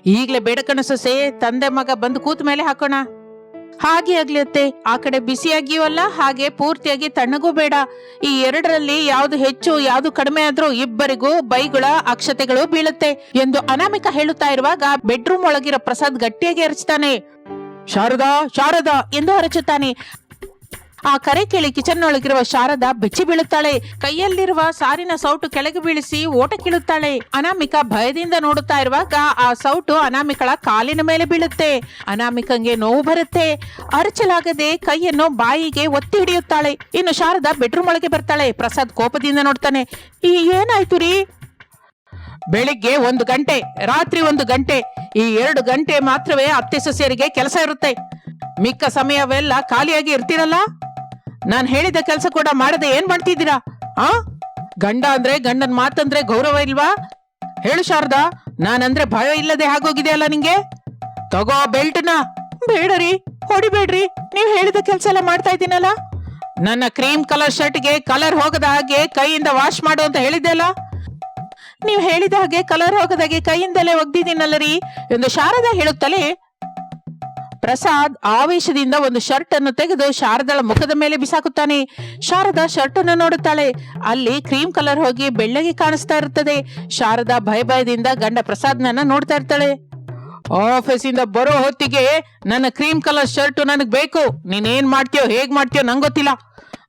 ಈಗ್ಲೇ ಬೇಡ ಕಣ ಸೊಸೆ, ತಂದೆ ಮಗ ಬಂದು ಕೂತ ಮೇಲೆ ಹಾಕೋಣ. ಹಾಗೆ ಆಗ್ಲತ್ತೆ ಆ ಕಡೆ ಬಿಸಿಯಾಗಿಯೂ ಅಲ್ಲ, ಹಾಗೆ ಪೂರ್ತಿಯಾಗಿ ತಣ್ಣಗೂ ಬೇಡ. ಈ ಎರಡರಲ್ಲಿ ಯಾವ್ದು ಹೆಚ್ಚು, ಯಾವ್ದು ಕಡಿಮೆ ಆದ್ರೂ ಇಬ್ಬರಿಗೂ ಬೈಗಳ, ಅಕ್ಷತೆಗಳು ಬೀಳುತ್ತೆ ಎಂದು ಅನಾಮಿಕ ಹೇಳುತ್ತಾ ಇರುವಾಗ ಬೆಡ್ರೂಮ್ ಒಳಗಿರೋ ಪ್ರಸಾದ್ ಗಟ್ಟಿಯಾಗಿ ಅರಚುತ್ತಾನೆ ಶಾರದಾ ಶಾರದಾ ಎಂದು ಅರಚುತ್ತಾನೆ. ಆ ಕರೆ ಕೇಳಿ ಕಿಚನ್ ಒಳಗಿರುವ ಶಾರದಾ ಬೆಚ್ಚಿ ಬೀಳುತ್ತಾಳೆ. ಕೈಯಲ್ಲಿರುವ ಸಾರಿನ ಸೌಟು ಕೆಳಗೆ ಬೀಳಿಸಿ ಓಟ ಕೀಳುತ್ತಾಳೆ. ಅನಾಮಿಕ ಭಯದಿಂದ ನೋಡುತ್ತಾ ಇರುವಾಗ ಆ ಸೌಟು ಅನಾಮಿಕಳ ಕಾಲಿನ ಮೇಲೆ ಬೀಳುತ್ತೆ. ಅನಾಮಿಕಂಗೆ ನೋವು ಬರುತ್ತೆ. ಅರಚಲಾಗದೆ ಕೈಯನ್ನು ಬಾಯಿಗೆ ಒತ್ತಿ ಹಿಡಿಯುತ್ತಾಳೆ. ಇನ್ನು ಶಾರದಾ ಬೆಡ್ರೂಮ್ ಒಳಗೆ ಬರ್ತಾಳೆ. ಪ್ರಸಾದ್ ಕೋಪದಿಂದ ನೋಡ್ತಾನೆ. ಈ ಏನಾಯ್ತು ರೀ? ಬೆಳಿಗ್ಗೆ ಒಂದು ಗಂಟೆ, ರಾತ್ರಿ ಒಂದು ಗಂಟೆ, ಈ ಎರಡು ಗಂಟೆ ಮಾತ್ರವೇ ಅತ್ತೆ ಸೊಸೆಯರಿಗೆ ಕೆಲಸ ಇರುತ್ತೆ. ಮಿಕ್ಕ ಸಮಯವೆಲ್ಲ ಖಾಲಿಯಾಗಿ ಇರ್ತೀರಲ್ಲ? ನಾನು ಹೇಳಿದ ಕೆಲಸ ಕೂಡ ಮಾಡದೆ ಏನ್ ಮಾಡ್ತಿದ್ದೀರಾ? ಆ? ಗಂಡ ಅಂದ್ರೆ ಗಂಡನ್ ಮಾತಂದ್ರೆ ಗೌರವ ಇಲ್ವಾ? ಹೇಳು ಶಾರದಾ, ನಾನಂದ್ರೆ ಭಯ ಇಲ್ಲದೆ ಆಗೋಗಿದೆ ಅಲ್ಲ ನಿಂಗೆ? ತಗೋ ಬೆಲ್ಟ್ನ. ಬೇಡರಿ ಹೊಡಿಬೇಡ್ರಿ. ನೀವು ಹೇಳಿದ ಕೆಲಸ ಎಲ್ಲ ಮಾಡ್ತಾ ಇದ್ದೀನಲ್ಲ? ನನ್ನ ಕ್ರೀಮ್ ಕಲರ್ ಶರ್ಟ್ಗೆ ಕಲರ್ ಹೋಗದ ಹಾಗೆ ಕೈಯಿಂದ ವಾಶ್ ಮಾಡು ಅಂತ ಹೇಳಿದ್ದೆ ಅಲ್ಲ ನೀವು ಹೇಳಿದ ಹಾಗೆ ಕಲರ್ ಹೋಗದಾಗೆ ಕೈಯಿಂದಲೇ ಒಗ್ದಿದ್ದೀನಲ್ಲ ರೀ? ಎಂದು ಶಾರದಾ ಹೇಳುತ್ತಲೇ ಪ್ರಸಾದ್ ಆವೇಶದಿಂದ ಒಂದು ಶರ್ಟ್ ಅನ್ನು ತೆಗೆದು ಶಾರದಳ ಮುಖದ ಮೇಲೆ ಬಿಸಾಕುತ್ತಾನೆ. ಶಾರದಾ ಶರ್ಟ್ ಅನ್ನು ನೋಡುತ್ತಾಳೆ. ಅಲ್ಲಿ ಕ್ರೀಮ್ ಕಲರ್ ಹೋಗಿ ಬೆಳ್ಳಗೆ ಕಾಣಿಸ್ತಾ ಇರುತ್ತದೆ. ಶಾರದಾ ಭಯ ಭಯದಿಂದ ಗಂಡ ಪ್ರಸಾದ್ನನ್ನ ನೋಡ್ತಾ ಇರ್ತಾಳೆ. ಆಫೀಸಿಂದ ಬರೋ ಹೊತ್ತಿಗೆ ನನ್ನ ಕ್ರೀಮ್ ಕಲರ್ ಶರ್ಟ್ ನನಗೆ ಬೇಕು. ನೀನೇನ್ ಮಾಡ್ತೀಯೋ, ಹೇಗ್ ಮಾಡ್ತೀಯೋ ನಂಗೆ ಗೊತ್ತಿಲ್ಲ.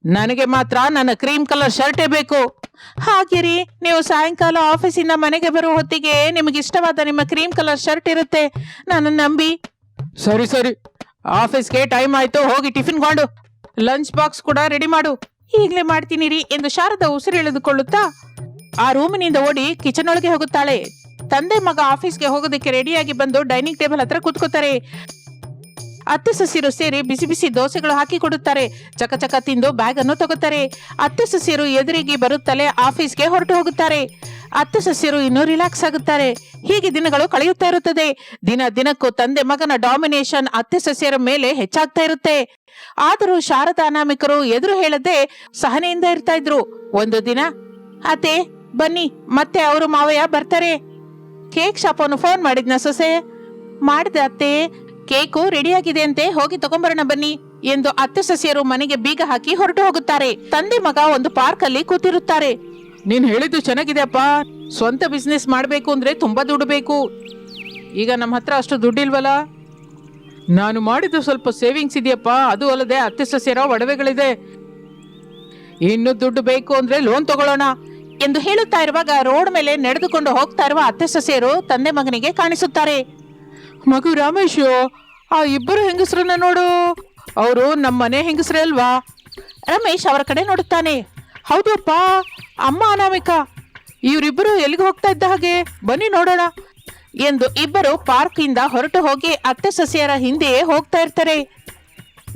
ನನಗೆ ಮಾತ್ರ ನನ್ನ ಕ್ರೀಮ್ ಕಲರ್ ಶರ್ಟೇ ಬೇಕು. ಹಾಗಿರಿ, ನೀವು ಸಾಯಂಕಾಲ ಆಫೀಸಿಂದ ಮನೆಗೆ ಬರೋ ಹೊತ್ತಿಗೆ ನಿಮಗೆ ಇಷ್ಟವಾದ ನಿಮ್ಮ ಕ್ರೀಮ್ ಕಲರ್ ಶರ್ಟ್ ಇರುತ್ತೆ. ನಾನು ನಂಬಿ ಸರಿ ಸರಿ. ಆಫೀಸ್ಗೆ ಟೈಮ್ ಆಯ್ತು, ಹೋಗಿ ಟಿಫಿನ್ ಕೊಂಡು. ಲಂಚ್ ಬಾಕ್ಸ್ ಕೂಡ ರೆಡಿ ಮಾಡು. ಈಗಲೇ ಮಾಡ್ತೀನಿ ರೀ ಎಂದು ಶಾರದಾ ಉಸಿರು ಎಳೆದುಕೊಳ್ಳುತ್ತಾ ಆ ರೂಮಿನಿಂದ ಓಡಿ ಕಿಚನ್ ಒಳಗೆ ಹೋಗುತ್ತಾಳೆ. ತಂದೆ ಮಗ ಆಫೀಸ್ಗೆ ಹೋಗೋದಕ್ಕೆ ರೆಡಿಯಾಗಿ ಬಂದು ಡೈನಿಂಗ್ ಟೇಬಲ್ ಹತ್ರ ಕೂತ್ಕೋತಾರೆ. ಅತ್ತೆ ಸಸಿರು ಸೇರಿ ಬಿಸಿ ಬಿಸಿ ದೋಸೆಗಳು ಹಾಕಿ ಕೊಡುತ್ತಾರೆ. ಚಕ ತಿಂದು ಬ್ಯಾಗ್ ಅನ್ನು ತಗೋತಾರೆ. ಅತ್ತೆ ಸಸಿಯರು ಎದುರಿಗೆ ಬರುತ್ತಲೇ ಆಫೀಸ್ಗೆ ಹೊರಟು ಹೋಗುತ್ತಾರೆ. ಅತ್ತೆ ಸಸ್ಯರು ಇನ್ನೂ ರಿಲ್ಯಾಕ್ಸ್ ಆಗುತ್ತಾರೆ. ಹೀಗೆ ದಿನಗಳು ಕಳೆಯುತ್ತಾ ಇರುತ್ತದೆ. ದಿನ ದಿನಕ್ಕೂ ತಂದೆ ಮಗನ ಡಾಮಿನೇಷನ್ ಅತ್ತೆ ಸಸ್ಯರ ಮೇಲೆ ಹೆಚ್ಚಾಗ್ತಾ ಇರುತ್ತೆ. ಆದರೂ ಶಾರದಾ ಅನಾಮಿಕರು ಎದುರು ಹೇಳದೆ ಸಹನೆಯಿಂದ ಇರ್ತಾ ಇದ್ರು. ಒಂದು ದಿನ, ಅತ್ತೆ, ಬನ್ನಿ, ಮತ್ತೆ ಅವರು ಮಾವಯ್ಯ ಬರ್ತಾರೆ. ಕೇಕ್ ಶಾಪ್ ಅವನು ಫೋನ್ ಮಾಡಿದ್ನ ಸೊಸೆ. ಮಾಡಿದ ಅತ್ತೆ ಕೇಕು ರೆಡಿಯಾಗಿದೆ ಅಂತೆ ಹೋಗಿ ತಗೊಂಬರೋಣ ಬನ್ನಿ ಎಂದು ಅತ್ತೆ ಸಸ್ಯರು ಮನೆಗೆ ಬೀಗ ಹಾಕಿ ಹೊರಟು ಹೋಗುತ್ತಾರೆ. ತಂದೆ ಮಗ ಒಂದು ಪಾರ್ಕ್ ಅಲ್ಲಿ ಕೂತಿರುತ್ತಾರೆ. ನೀನ್ ಹೇಳಿದ್ದು ಚೆನ್ನಾಗಿದೆಯಪ್ಪ ಸ್ವಂತ ಬಿಸ್ನೆಸ್ ಮಾಡಬೇಕು ಅಂದ್ರೆ ತುಂಬಾ ದುಡ್ಡು ಬೇಕು. ಈಗ ನಮ್ಮ ಹತ್ರ ಅಷ್ಟು ದುಡ್ಡಿಲ್ವಲ್ಲ ನಾನು ಮಾಡಿದ್ದು ಸ್ವಲ್ಪ ಸೇವಿಂಗ್ಸ್ ಇದೆಯಪ್ಪ. ಅದು ಅಲ್ಲದೆ ಅತ್ತೆ ಸಸ್ಯರ ಒಡವೆಗಳಿದೆ. ಇನ್ನು ದುಡ್ಡು ಬೇಕು ಅಂದ್ರೆ ಲೋನ್ ತಗೊಳ್ಳೋಣ ಎಂದು ಹೇಳುತ್ತಾ ಇರುವಾಗ ರೋಡ್ ಮೇಲೆ ನಡೆದುಕೊಂಡು ಹೋಗ್ತಾ ಇರುವ ಅತ್ತೆ ಸಸ್ಯರು ತಂದೆ ಮಗನಿಗೆ ಕಾಣಿಸುತ್ತಾರೆ. ಮಗು ರಾಮೇಶು, ಆ ಇಬ್ಬರು ಹೆಂಗಸರನ್ನ ನೋಡು. ಅವರು ನಮ್ಮ ಮನೆ ಹೆಂಗಸರೇ ಅಲ್ವಾ? ರಮೇಶ್ ಅವರ ಕಡೆ ನೋಡುತ್ತಾನೆ. ಹೌದಪ್ಪ, ಅಮ್ಮ ಅನಾಮಿಕ. ಇವರಿಬ್ಬರು ಎಲ್ಲಿಗೆ ಹೋಗ್ತಾ ಇದ್ದ ಹಾಗೆ? ಬನ್ನಿ ನೋಡೋಣ. ಎಂದು ಇಬ್ಬರು ಪಾರ್ಕ್ ಇಂದ ಹೊರಟು ಹೋಗಿ ಅತ್ತೆ ಸಸ್ಯರ ಹಿಂದೆಯೇ ಹೋಗ್ತಾ ಇರ್ತಾರೆ.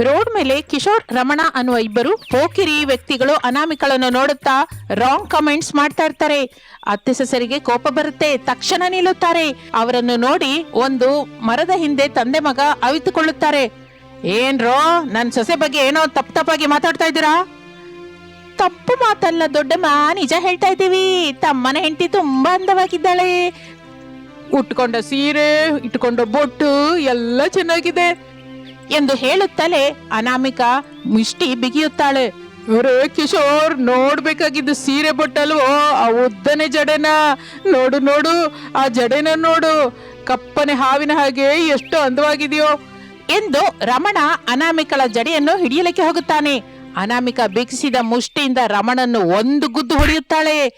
ರೋಡ್ ಮೇಲೆ ಕಿಶೋರ್, ರಮಣ ಅನ್ನುವ ಇಬ್ಬರು ಪೋಕಿರಿ ವ್ಯಕ್ತಿಗಳು ಅನಾಮಿಕಳನ್ನು ನೋಡುತ್ತಾ ರಾಂಗ್ ಕಮೆಂಟ್ಸ್ ಮಾಡ್ತಾ ಇರ್ತಾರೆ. ಅತ್ತೆ ಸೊಸರಿಗೆ ಕೋಪ ಬರುತ್ತೆ, ತಕ್ಷಣ ನಿಲ್ಲುತ್ತಾರೆ. ಅವರನ್ನು ನೋಡಿ ಒಂದು ಮರದ ಹಿಂದೆ ತಂದೆ ಮಗ ಅವಿತುಕೊಳ್ಳುತ್ತಾರೆ. ಏನ್ರೋ ನನ್ನ ಸೊಸೆ ಬಗ್ಗೆ ಏನೋ ತಪ್ಪು ತಪ್ಪಾಗಿ ಮಾತಾಡ್ತಾ ಇದ್ದೀರಾ? ತಪ್ಪು ಮಾತಲ್ಲ ದೊಡ್ಡಮ್ಮ ನಿಜ ಹೇಳ್ತಾ ಇದ್ದೀವಿ. ತಮ್ಮನ ಹೆಂಡತಿ ತುಂಬಾ ಅಂದವಾಗಿದ್ದಾಳೆ. ಉಟ್ಕೊಂಡ ಸೀರೆ, ಇಟ್ಕೊಂಡ ಬೊಟ್ಟು, ಎಲ್ಲ ಚೆನ್ನಾಗಿದೆ. ಎಂದು ಹೇಳುತ್ತಲೇ ಅನಾಮಿಕ ಮುಷ್ಟಿ ಬಿಗಿಯುತ್ತಾಳೆ. ಅರೆ ಕಿಶೋರ್ ನೋಡ್ಬೇಕಾಗಿದ್ದು ಸೀರೆ ಬೊಟ್ಟಲ್ವೋ? ಆ ಉದ್ದನೆ ಜಡೆನ. ನೋಡು ನೋಡು ಆ ಜಡೆನ ನೋಡು. ಕಪ್ಪನೆ ಹಾವಿನ ಹಾಗೆ ಎಷ್ಟು ಅಂದವಾಗಿದೆಯೋ? ಎಂದು ರಮಣ ಅನಾಮಿಕಳ ಜಡೆಯನ್ನು ಹಿಡಿಯಲಿಕ್ಕೆ ಹೋಗುತ್ತಾನೆ. ಅನಾಮಿಕ ಬಿಗಿಸಿದ ಮುಷ್ಟಿಯಿಂದ ರಮಣನ್ನು ಒಂದು ಗುದ್ದು ಹೊಡೆಯುತ್ತಾಳೆ.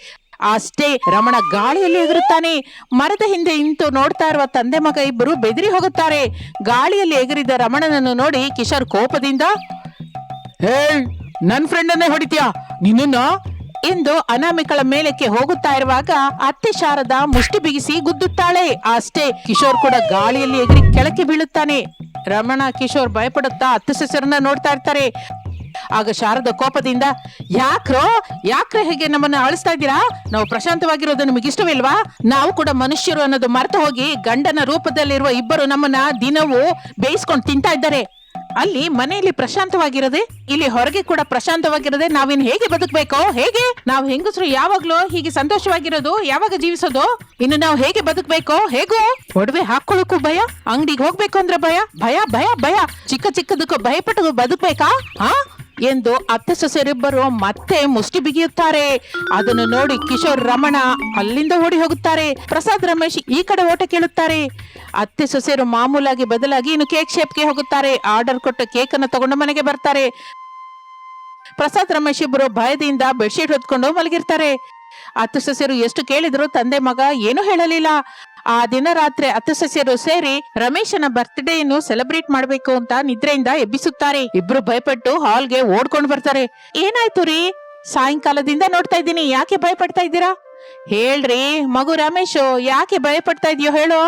ಅಷ್ಟೇ ರಮಣ ಗಾಳಿಯಲ್ಲಿ ಎಗರುತ್ತಾನೆ. ಮರದ ಹಿಂದೆ ಇಂತು ನೋಡ್ತಾ ಇರುವ ತಂದೆ ಮಗ ಇಬ್ಬರು ಬೆದರಿ ಹೋಗುತ್ತಾರೆ. ಗಾಳಿಯಲ್ಲಿ ಎಗರಿದ ರಮಣನನ್ನು ನೋಡಿ ಕಿಶೋರ್ ಕೋಪದಿಂದ ಹೇ ನನ್ ಫ್ರೆಂಡ್ ಅನ್ನೇ ಹೊಡಿತೀಯಾ? ನಿನ್ನ ಎಂದು ಅನಾಮಿಕಳ ಮೇಲಕ್ಕೆ ಹೋಗುತ್ತಾ ಇರುವಾಗ ಅತ್ತೆ ಶಾರದ ಮುಷ್ಟಿ ಬಿಗಿಸಿ ಗುದ್ದುತ್ತಾಳೆ. ಅಷ್ಟೇ ಕಿಶೋರ್ ಕೂಡ ಗಾಳಿಯಲ್ಲಿ ಎಗರಿ ಕೆಳಕ್ಕೆ ಬೀಳುತ್ತಾನೆ. ರಮಣ, ಕಿಶೋರ್ ಭಯಪಡುತ್ತಾ ಅತ್ತೆ ಸೊಸೆರನ್ನ ನೋಡ್ತಾ ಇರ್ತಾರೆ. ಆಗ ಶಾರದ ಕೋಪದಿಂದ, ಯಾಕ್ರೋ, ಯಾಕ್ರೆ ಹೇಗೆ ನಮ್ಮನ್ನ ಅಳಿಸ್ತಾ ಇದ್ದೀರಾ? ನಾವು ಪ್ರಶಾಂತವಾಗಿರೋದು ನಿಮಗೆ ಇಷ್ಟವಿಲ್ವಾ ನಾವು ಕೂಡ ಮನುಷ್ಯರು ಅನ್ನೋದು ಮರೆತು ಹೋಗಿ ಗಂಡನ ರೂಪದಲ್ಲಿರುವ ಇಬ್ಬರು ನಮ್ಮನ್ನ ದಿನವೂ ಬೇಯಿಸ್ಕೊಂಡು ತಿಂತಾ ಇದ್ದಾರೆ. ಅಲ್ಲಿ ಮನೆಯಲ್ಲಿ ಪ್ರಶಾಂತವಾಗಿರದೆ, ಇಲ್ಲಿ ಹೊರಗೆ ಕೂಡ ಪ್ರಶಾಂತವಾಗಿರದೆ ನಾವಿನ್ ಹೇಗೆ ಬದುಕಬೇಕು? ಹೇಗೆ? ನಾವು ಹೆಂಗಸರು ಯಾವಾಗ್ಲೂ ಹೀಗೆ ಸಂತೋಷವಾಗಿರೋದು, ಯಾವಾಗ ಜೀವಿಸೋದು? ಇನ್ನು ನಾವು ಹೇಗೆ ಬದುಕಬೇಕು? ಹೇಗೋ? ಒಡವೆ ಹಾಕೊಳ್ಳೋಕು ಭಯ, ಅಂಗಡಿಗೆ ಹೋಗ್ಬೇಕು ಅಂದ್ರೆ ಭಯ ಭಯ ಭಯ ಭಯ. ಚಿಕ್ಕ ಚಿಕ್ಕದಕ್ಕೂ ಭಯಪಟ್ಟು ಬದುಕ್ಬೇಕಾ? ಹಾ ಎಂದು ಅತ್ತೆ ಸೊಸೆಯರಿಬ್ಬರು ಮತ್ತೆ ಮುಷ್ಟಿ ಬಿಗಿಯುತ್ತಾರೆ. ಅದನ್ನು ನೋಡಿ ಕಿಶೋರ್ ರಮಣ ಅಲ್ಲಿಂದ ಓಡಿ ಹೋಗುತ್ತಾರೆ. ಪ್ರಸಾದ್ ರಮೇಶ್ ಈ ಕಡೆ ಓಟ ಕೇಳುತ್ತಾರೆ. ಅತ್ತೆ ಸೊಸೆಯರು ಮಾಮೂಲಾಗಿ ಬದಲಾಗಿ ಇನ್ನು ಕೇಕ್ ಶೇಪ್ಗೆ ಹೋಗುತ್ತಾರೆ. ಆರ್ಡರ್ ಕೊಟ್ಟ ಕೇಕ್ ಅನ್ನು ತಗೊಂಡು ಮನೆಗೆ ಬರ್ತಾರೆ. ಪ್ರಸಾದ್ ರಮೇಶ್ ಇಬ್ಬರು ಭಯದಿಂದ ಬೆಡ್ಶೀಟ್ ಹೊತ್ಕೊಂಡು ಮಲಗಿರ್ತಾರೆ. ಅತ್ತೆ ಸೊಸೆಯರು ಎಷ್ಟು ಕೇಳಿದ್ರು ತಂದೆ ಮಗ ಏನೂ ಹೇಳಲಿಲ್ಲ. ಆ ದಿನ ರಾತ್ರಿ ಅತ್ತ ಸಸ್ಯರು ಸೇರಿ ರಮೇಶನ ಬರ್ತ್ಡೇಯನ್ನು ಸೆಲೆಬ್ರೇಟ್ ಮಾಡಬೇಕು ಅಂತ ನಿದ್ರೆಯಿಂದ ಎಬ್ಬಿಸುತ್ತಾರೆ. ಇಬ್ರು ಭಯಪಟ್ಟು ಹಾಲ್ಗೆ ಓಡ್ಕೊಂಡು ಬರ್ತಾರೆ. ಏನಾಯ್ತು ರೀ? ಸಾಯಂಕಾಲದಿಂದ ನೋಡ್ತಾ ಇದ್ದೀನಿ, ಯಾಕೆ ಭಯಪಡ್ತಾ ಇದ್ದೀರಾ? ಹೇಳ್ರಿ, ಮಗು ರಮೇಶ್, ಯಾಕೆ ಭಯಪಡ್ತಾ ಇದೆಯೋ ಹೇಳು?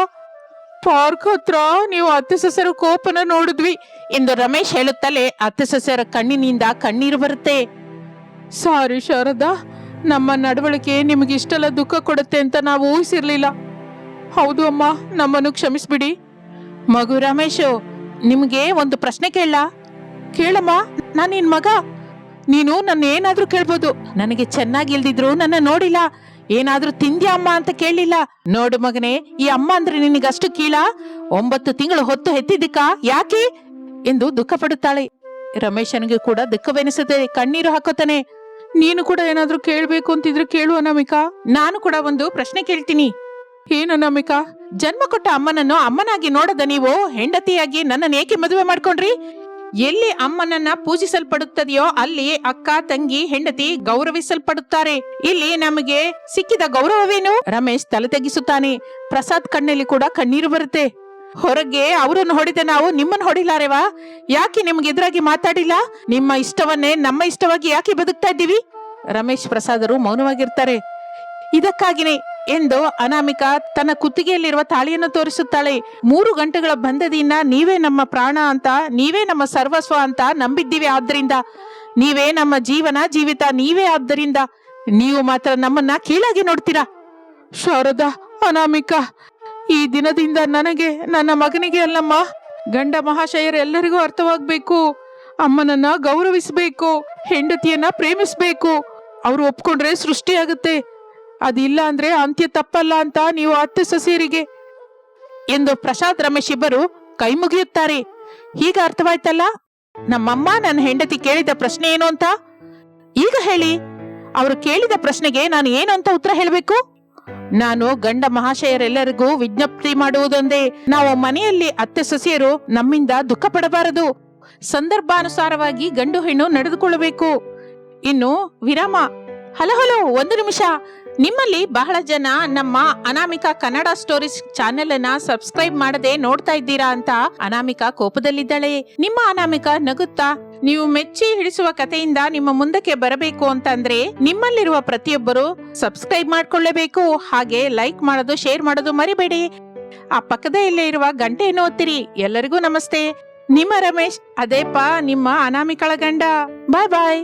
ಪಾರ್ಕ್ ಹತ್ರ ನೀವು ಅತ್ತೆ ಸಸ್ಯರ ಕೋಪನ ನೋಡಿದ್ವಿ. ಎಂದು ರಮೇಶ್ ಹೇಳುತ್ತಲೇ ಅತ್ತೆ ಸಸ್ಯರ ಕಣ್ಣಿನಿಂದ ಕಣ್ಣೀರು ಬರುತ್ತೆ. ಸಾರಿ ಶಾರದಾ, ನಮ್ಮ ನಡವಳಿಕೆ ನಿಮಗೆ ಇಷ್ಟೆಲ್ಲ ದುಃಖ ಕೊಡುತ್ತೆ ಅಂತ ನಾವು ಊಹಿಸಿರ್ಲಿಲ್ಲ. ಹೌದು ಅಮ್ಮ, ನಮ್ಮನ್ನು ಕ್ಷಮಿಸ್ಬಿಡಿ. ಮಗು ರಮೇಶ್, ನಿಮಗೆ ಒಂದು ಪ್ರಶ್ನೆ ಕೇಳ. ಕೇಳಮ್ಮ, ನಾನು ನಿನ್ ಮಗ. ನೀನು ನನ್ನ ಏನಾದ್ರೂ ಕೇಳ್ಬೋದು. ನನಗೆ ಚೆನ್ನಾಗಿ ಇಲ್ದಿದ್ರು ನನ್ನ ನೋಡಿಲ್ಲ. ಏನಾದ್ರೂ ತಿಂದ್ಯಾ ಅಮ್ಮ ಅಂತ ಕೇಳಲಿಲ್ಲ ನೋಡು ಮಗನೇ, ಈ ಅಮ್ಮ ಅಂದ್ರೆ ನಿನಗಷ್ಟು ಕೀಳ. ಒಂಬತ್ತು ತಿಂಗಳು ಹೊತ್ತು ಹೆತ್ತಿದ್ದಕ್ಕ ಯಾಕೆ? ಎಂದು ದುಃಖ ಪಡುತ್ತಾಳೆ. ರಮೇಶನಿಗೆ ಕೂಡ ದುಃಖವೆನಿಸುತ್ತೆ. ಕಣ್ಣೀರು ಹಾಕೋತಾನೆ. ನೀನು ಕೂಡ ಏನಾದ್ರೂ ಕೇಳ್ಬೇಕು ಅಂತಿದ್ರೆ ಕೇಳುವ ಅನಾಮಿಕಾ. ನಾನು ಕೂಡ ಒಂದು ಪ್ರಶ್ನೆ ಕೇಳ್ತೀನಿ. ಏನು ನಮಿಕಾ? ಜನ್ಮ ಕೊಟ್ಟ ಅಮ್ಮನನ್ನು ಅಮ್ಮನಾಗಿ ನೋಡದ ನೀವು? ಹೆಂಡತಿಯಾಗಿ ನನ್ನನ್ನು ಏಕೆ ಮದುವೆ ಮಾಡ್ಕೊಂಡ್ರಿ? ಎಲ್ಲಿ ಅಮ್ಮನನ್ನ ಪೂಜಿಸಲ್ಪಡುತ್ತದೆಯೋ ಅಲ್ಲಿ ಅಕ್ಕ, ತಂಗಿ, ಹೆಂಡತಿ ಗೌರವಿಸಲ್ಪಡುತ್ತಾರೆ. ಇಲ್ಲಿ ನಮಗೆ ಸಿಕ್ಕಿದ ಗೌರವವೇನು? ರಮೇಶ್ ತಲೆ ತೆಗಿಸುತ್ತಾನೆ. ಪ್ರಸಾದ್ ಕಣ್ಣಲ್ಲಿ ಕೂಡ ಕಣ್ಣೀರು ಬರುತ್ತೆ. ಹೊರಗೆ ಅವರನ್ನು ಹೊಡೆದ ನಾವು ನಿಮ್ಮನ್ನು ಹೊಡಿಲಾರೆವಾ? ಯಾಕೆ ನಿಮ್ಗೆ ಎದುರಾಗಿ ಮಾತಾಡಿಲ್ಲ? ನಿಮ್ಮ ಇಷ್ಟವನ್ನೇ, ನಮ್ಮ ಇಷ್ಟವಾಗಿ ಯಾಕೆ ಬದುಕ್ತಾ ಇದ್ದೀವಿ? ರಮೇಶ್ ಪ್ರಸಾದರು ಮೌನವಾಗಿರ್ತಾರೆ. ಇದಕ್ಕಾಗಿನೇ ಎಂದು ಅನಾಮಿಕಾ ತನ್ನ ಕುತ್ತಿಗೆಯಲ್ಲಿರುವ ತಾಳಿಯನ್ನು ತೋರಿಸುತ್ತಾಳೆ. ಮೂರು ಗಂಟೆಗಳ ಬಂಧದಿಂದ ನೀವೇ ನಮ್ಮ ಪ್ರಾಣ ಅಂತ, ನೀವೇ ನಮ್ಮ ಸರ್ವಸ್ವ ಅಂತ ನಂಬಿದ್ದೀವಿ. ಆದ್ದರಿಂದ ನೀವೇ ನಮ್ಮ ಜೀವನ, ಜೀವಿತ ನೀವೇ ಆದ್ದರಿಂದ ನೀವು ಮಾತ್ರ ನಮ್ಮನ್ನ ಕೀಳಾಗಿ ನೋಡ್ತೀರಾ? ಶಾರದಾ, ಅನಾಮಿಕ, ಈ ದಿನದಿಂದ ನನಗೆ, ನನ್ನ ಮಗನಿಗೆ ಅಲ್ಲಮ್ಮ, ಗಂಡ ಮಹಾಶಯರೆಲ್ಲರಿಗೂ ಅರ್ಥವಾಗಬೇಕು. ಅಮ್ಮನನ್ನ ಗೌರವಿಸಬೇಕು, ಹೆಂಡತಿಯನ್ನ ಪ್ರೇಮಿಸ್ಬೇಕು. ಅವರು ಒಪ್ಕೊಂಡ್ರೆ ಸೃಷ್ಟಿಯಾಗುತ್ತೆ. ಅದಿಲ್ಲ ಅಂದ್ರೆ ಅಂತ್ಯ ತಪ್ಪಲ್ಲ ಅಂತ ನೀವು ಅತ್ತೆ ಸೊಸೆಯರಿಗೆ ಎಂದು ಪ್ರಸಾದ್ ರಮೇಶ್ ಇಬ್ಬರು ಕೈ ಮುಗಿಯುತ್ತಾರೆ. ಈಗ ಅರ್ಥವಾಯ್ತಲ್ಲ? ನಮ್ಮಮ್ಮ ನನ್ನ ಹೆಂಡತಿ ಕೇಳಿದ ಪ್ರಶ್ನೆ ಏನು ಅಂತ? ಈಗ ಹೇಳಿ. ಅವರು ಕೇಳಿದ ಪ್ರಶ್ನೆಗೆ ನಾನು ಏನು ಅಂತ ಉತ್ತರ ಹೇಳಬೇಕು? ನಾನು ಗಂಡ ಮಹಾಶಯರೆಲ್ಲರಿಗೂ ವಿಜ್ಞಪ್ತಿ ಮಾಡುವುದೊಂದೇ. ನಾವು ಮನೆಯಲ್ಲಿ ಅತ್ತೆ ಸೊಸೆಯರು ನಮ್ಮಿಂದ ದುಃಖ ಪಡಬಾರದು. ಸಂದರ್ಭಾನುಸಾರವಾಗಿ ಗಂಡು ಹೆಣ್ಣು ನಡೆದುಕೊಳ್ಳಬೇಕು. ಇನ್ನು ವಿರಾಮ. ಹಲೋ ಹಲೋ, ಒಂದು ನಿಮಿಷ. ನಿಮ್ಮಲ್ಲಿ ಬಹಳ ಜನ ನಮ್ಮ ಅನಾಮಿಕ ಕನ್ನಡ ಸ್ಟೋರೀಸ್ ಚಾನೆಲ್ ಅನ್ನ ಸಬ್ಸ್ಕ್ರೈಬ್ ಮಾಡದೆ ನೋಡ್ತಾ ಇದ್ದೀರಾ ಅಂತ ಅನಾಮಿಕ ಕೋಪದಲ್ಲಿದ್ದಾಳೆ. ನಿಮ್ಮ ಅನಾಮಿಕ ನಗುತ್ತಾ, ನೀವು ಮೆಚ್ಚಿ ಹಿಡಿಸುವ ಕಥೆಯಿಂದ ನಿಮ್ಮ ಮುಂದಕ್ಕೆ ಬರಬೇಕು ಅಂತಂದ್ರೆ ನಿಮ್ಮಲ್ಲಿರುವ ಪ್ರತಿಯೊಬ್ಬರು ಸಬ್ಸ್ಕ್ರೈಬ್ ಮಾಡ್ಕೊಳ್ಳಬೇಕು. ಹಾಗೆ ಲೈಕ್ ಮಾಡೋದು ಶೇರ್ ಮಾಡೋದು ಮರಿಬೇಡಿ. ಆ ಪಕ್ಕದಲ್ಲೇ ಇರುವ ಗಂಟೆಯನ್ನು ಒತ್ತಿರಿ. ಎಲ್ಲರಿಗೂ ನಮಸ್ತೆ. ನಿಮ್ಮ ರಮೇಶ್, ಅದೇಪಾ, ನಿಮ್ಮ ಅನಾಮಿಕಳ ಗಂಡ. ಬಾಯ್ ಬಾಯ್